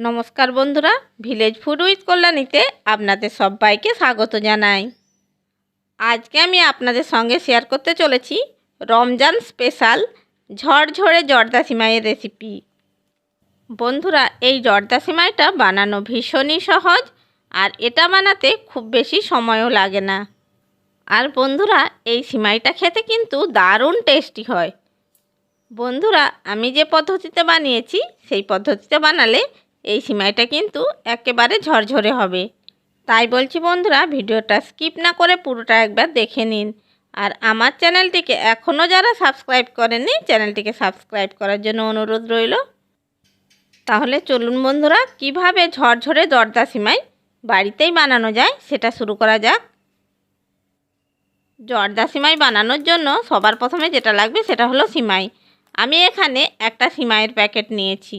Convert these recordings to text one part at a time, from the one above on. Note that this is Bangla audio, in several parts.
নমস্কার বন্ধুরা ভিলেজ ফুড উইথ কল্যাণীতে আপনাদের সবাইকে স্বাগত জানাই। আজকে আমি আপনাদের সঙ্গে শেয়ার করতে চলেছি রমজান স্পেশাল ঝড়ঝড়ে জর্দা সিমাইয়ের রেসিপি বন্ধুরা, এই জর্দা সিমাইটা বানানো ভীষণই সহজ আর এটা বানাতে খুব বেশি সময়ও লাগে না। আর বন্ধুরা, এই সিমাইটা খেতে কিন্তু দারুণ টেস্টি হয়। বন্ধুরা, আমি যে পদ্ধতিতে বানিয়েছি, সেই পদ্ধতিতে বানালে এই সিমাইটা কিন্তু একেবারে ঝরঝরে হবে। তাই বলছি বন্ধুরা, ভিডিওটা স্কিপ না করে পুরোটা একবার দেখে নিন। আর আমার চ্যানেলটিকে এখনও যারা সাবস্ক্রাইব করেননি, চ্যানেলটিকে সাবস্ক্রাইব করার জন্য অনুরোধ রইল। তাহলে চলুন বন্ধুরা, কীভাবে ঝরঝরে দরদা সিমাই বাড়িতেই বানানো যায় সেটা শুরু করা যাক। জর্দা সিমাই বানানোর জন্য সবার প্রথমে যেটা লাগবে সেটা হলো সিমাই। আমি এখানে একটা সিমাইয়ের প্যাকেট নিয়েছি।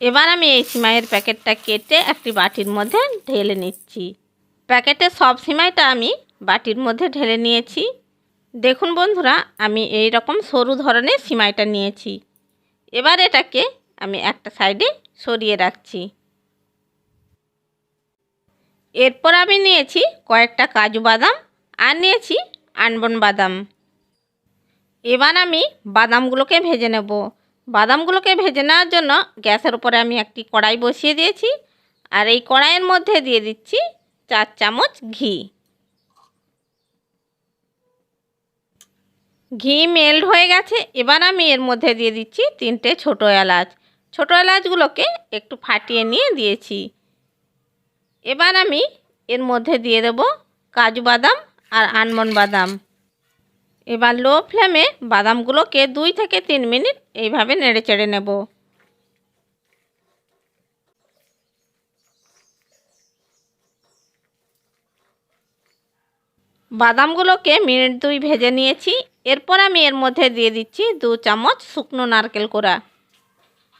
এবার আমি এই সিমাইয়ের প্যাকেটটা কেটে একটি বাটির মধ্যে ঢেলে নিচ্ছি। প্যাকেটের সব সিমাইটা আমি বাটির মধ্যে ঢেলে নিয়েছি। দেখুন বন্ধুরা, আমি এই রকম সরু ধরনের সিমাইটা নিয়েছি। এবার এটাকে আমি একটা সাইডে সরিয়ে রাখছি। এরপর আমি নিয়েছি কয়েকটা কাজু বাদাম আর নিয়েছি আনবন বাদাম। এবার আমি বাদামগুলোকে ভেজে নেব। বাদামগুলোকে ভেজে নেওয়ার জন্য গ্যাসের উপরে আমি একটি কড়াই বসিয়ে দিয়েছি আর এই কড়াইয়ের মধ্যে দিয়ে দিচ্ছি চার চামচ ঘি। ঘি মেল্ট হয়ে গেছে, এবার আমি এর মধ্যে দিয়ে দিচ্ছি তিনটে ছোটো এলাচ। ছোটো এলাচগুলোকে একটু ফাটিয়ে নিয়ে দিয়েছি। এবার আমি এর মধ্যে দিয়ে দেব কাজু বাদাম আর আনমন বাদাম। এবার লো ফ্লেমে বাদামগুলোকে দুই থেকে তিন মিনিট এইভাবে নেড়ে চেড়ে নেব। বাদামগুলোকে মিনিট দুই ভেজে নিয়েছি। এরপর আমি এর মধ্যে দিয়ে দিচ্ছি দু চামচ শুকনো নারকেল কোড়া।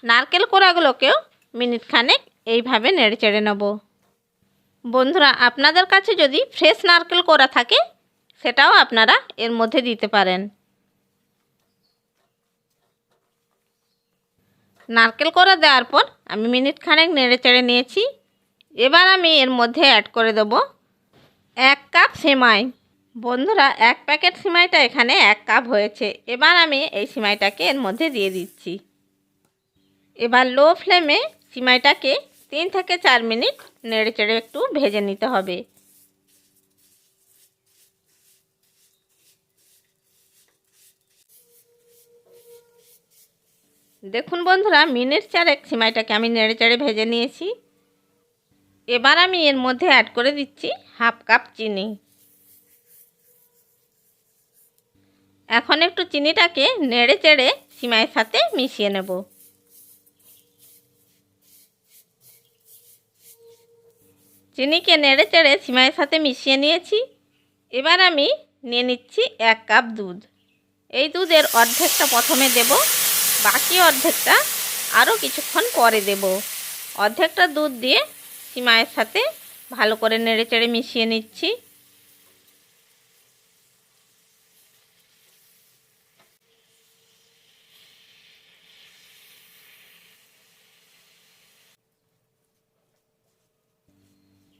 নারকেল কোড়াগুলোকেও মিনিট খানেক এইভাবে নেড়ে চেড়ে নেব। বন্ধুরা, আপনাদের কাছে যদি ফ্রেশ নারকেল কোড়া থাকে সেটাও আপনারা এর মধ্যে দিতে পারেন। নারকেল কোড়া দেওয়ার পর আমি মিনিট খানেক নেড়ে চেড়ে নিয়েছি। এবার আমি এর মধ্যে অ্যাড করে দেব এক কাপ সেমাই। বন্ধুরা, এক প্যাকেট সিমাইটা এখানে এক কাপ হয়েছে। এবার আমি এই সিমাইটাকে এর মধ্যে দিয়ে দিচ্ছি। এবার লো ফ্লেমে সিমাইটাকে তিন থেকে চার মিনিট নেড়ে চেড়ে একটু ভেজে নিতে হবে। দেখুন বন্ধুরা, মিনিট চারেক সিমাইটাকে আমি নেড়ে চেড়ে ভেজে নিয়েছি। এবার আমি এর মধ্যে অ্যাড করে দিচ্ছি হাফ কাপ চিনি। এখন একটু চিনিটাকে নেড়ে চেড়ে সিমাইয়ের সাথে মিশিয়ে নেব। চিনিকে নেড়ে চেড়ে সিমাইয়ের সাথে মিশিয়ে নিয়েছি। এবার আমি নিয়ে নিচ্ছি এক কাপ দুধ। এই দুধের অর্ধেকটা প্রথমে দেব। বাকি অর্ধেকটা আরও কিছুক্ষণ পরে দেব। অর্ধেকটা দুধ দিয়ে সিমাইয়ের সাথে ভালো করে নেড়ে চেড়ে মিশিয়ে নিচ্ছি।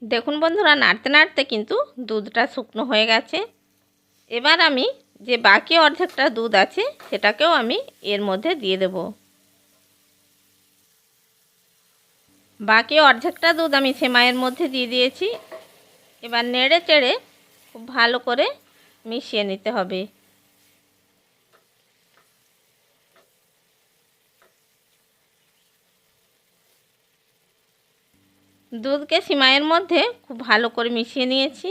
দেখুন বন্ধুরা, নাড়তে নাড়তে কিন্তু দুধটা শুকনো হয়ে গেছে। এবার আমি যে বাকি অর্ধেকটা দুধ আছে, সেটাকেও আমি এর মধ্যে দিয়ে দেব। বাকি অর্ধেকটা দুধ আমি সেমাইয়ের মধ্যে দিয়ে দিয়েছি। এবার নেড়ে চেড়ে খুব ভালো করে মিশিয়ে নিতে হবে। দুধকে সিমাইয়ের মধ্যে খুব ভালো করে মিশিয়ে নিয়েছি।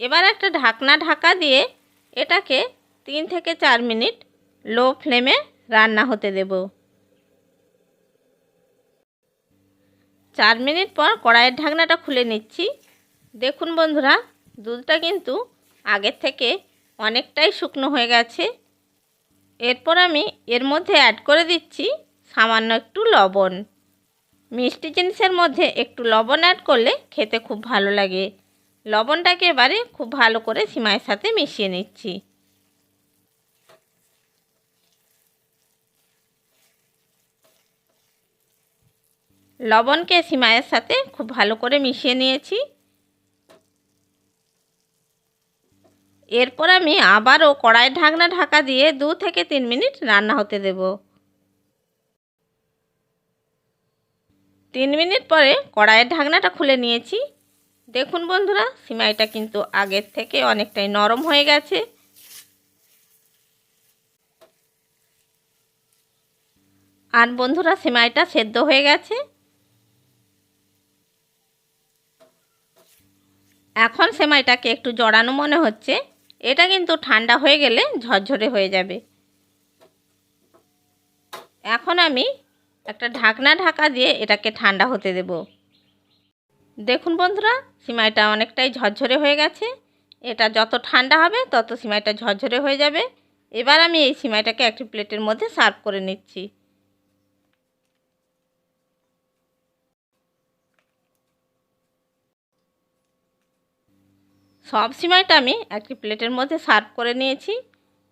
এবার একটা ঢাকনা ঢাকা দিয়ে এটাকে তিন থেকে চার মিনিট লো ফ্লেমে রান্না হতে দেব। চার মিনিট পর কড়াইয়ের ঢাকনাটা খুলে নিচ্ছি। দেখুন বন্ধুরা দুধটা কিন্তু আগের থেকে অনেকটাই শুকনো হয়ে গেছে। এরপর আমি এর মধ্যে অ্যাড করে দিচ্ছি সামান্য একটু লবণ। মিষ্টি জিনিসের মধ্যে একটু লবণ অ্যাড করলে খেতে খুব ভালো লাগে। লবণটাকে এবারে খুব ভালো করে সিমাইয়ের সাথে মিশিয়ে নিচ্ছি। লবণকে সিমাইয়ের সাথে খুব ভালো করে মিশিয়ে নিয়েছি। এরপর আমি আবারও কড়াইয়ের ঢাকনা ঢাকা দিয়ে দু থেকে তিন মিনিট রান্না হতে দেব। তিন মিনিট পরে কড়াইয়ের ঢাকনাটা খুলে নিয়েছি। দেখুন বন্ধুরা, সিমাইটা কিন্তু আগের থেকে অনেকটাই নরম হয়ে গেছে। আর বন্ধুরা, সিমাইটা সেদ্ধ হয়ে গেছে। এখন সেমাইটাকে একটু জড়ানো মনে হচ্ছে। এটা কিন্তু ঠান্ডা হয়ে গেলে ঝরঝরে হয়ে যাবে। এখন আমি একটা ঢাকনা ঢাকা দিয়ে এটাকে ঠান্ডা হতে দেব। দেখুন বন্ধুরা, সিমাইটা অনেকটাই ঝরঝরে হয়ে গেছে। এটা যত ঠান্ডা হবে, তত সিমাইটা ঝরঝরে হয়ে যাবে। এবার আমি এই সিমাইটাকে একটি প্লেটের মধ্যে সার্ভ করে নিচ্ছি। সব সিমাইটা আমি একটি প্লেটের মধ্যে সার্ভ করে নিয়েছি।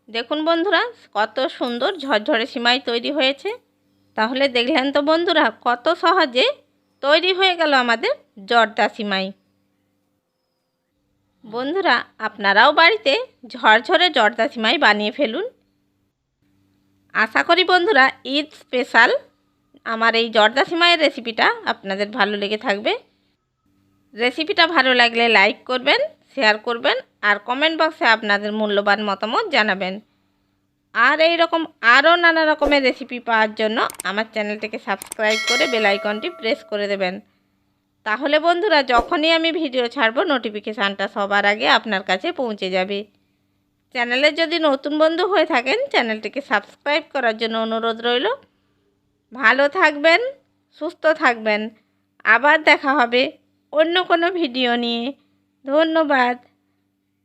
দেখুন বন্ধুরা, কত সুন্দর ঝরঝরে সিমাই তৈরি হয়েছে। তাহলে দেখলেন তো বন্ধুরা, কত সহজে তৈরি হয়ে গেল আমাদের জর্দা সিমাই বন্ধুরা, আপনারাও বাড়িতে ঝরঝরে জর্দা সিমাই বানিয়ে ফেলুন। আশা করি বন্ধুরা, ঈদ স্পেশাল আমার এই জর্দা সিমাইয়ের রেসিপিটা আপনাদের ভালো লেগে থাকবে। রেসিপিটা ভালো লাগলে লাইক করবেন শেয়ার করবেন, আর কমেন্ট বক্সে আপনাদের মূল্যবান মতামত জানাবেন। আর এই রকম আরও নানা রকমের রেসিপি পাওয়ার জন্য আমার চ্যানেলটিকে সাবস্ক্রাইব করে বেল আইকনটি প্রেস করে দেবেন। তাহলে বন্ধুরা, যখনই আমি ভিডিও ছাড়বো নোটিফিকেশানটা সবার আগে আপনার কাছে পৌঁছে যাবে। চ্যানেলে যদি নতুন বন্ধু হয়ে থাকেন, চ্যানেলটিকে সাবস্ক্রাইব করার জন্য অনুরোধ রইল। ভালো থাকবেন, সুস্থ থাকবেন। আবার দেখা হবে অন্য কোনো ভিডিও নিয়ে। ধন্যবাদ।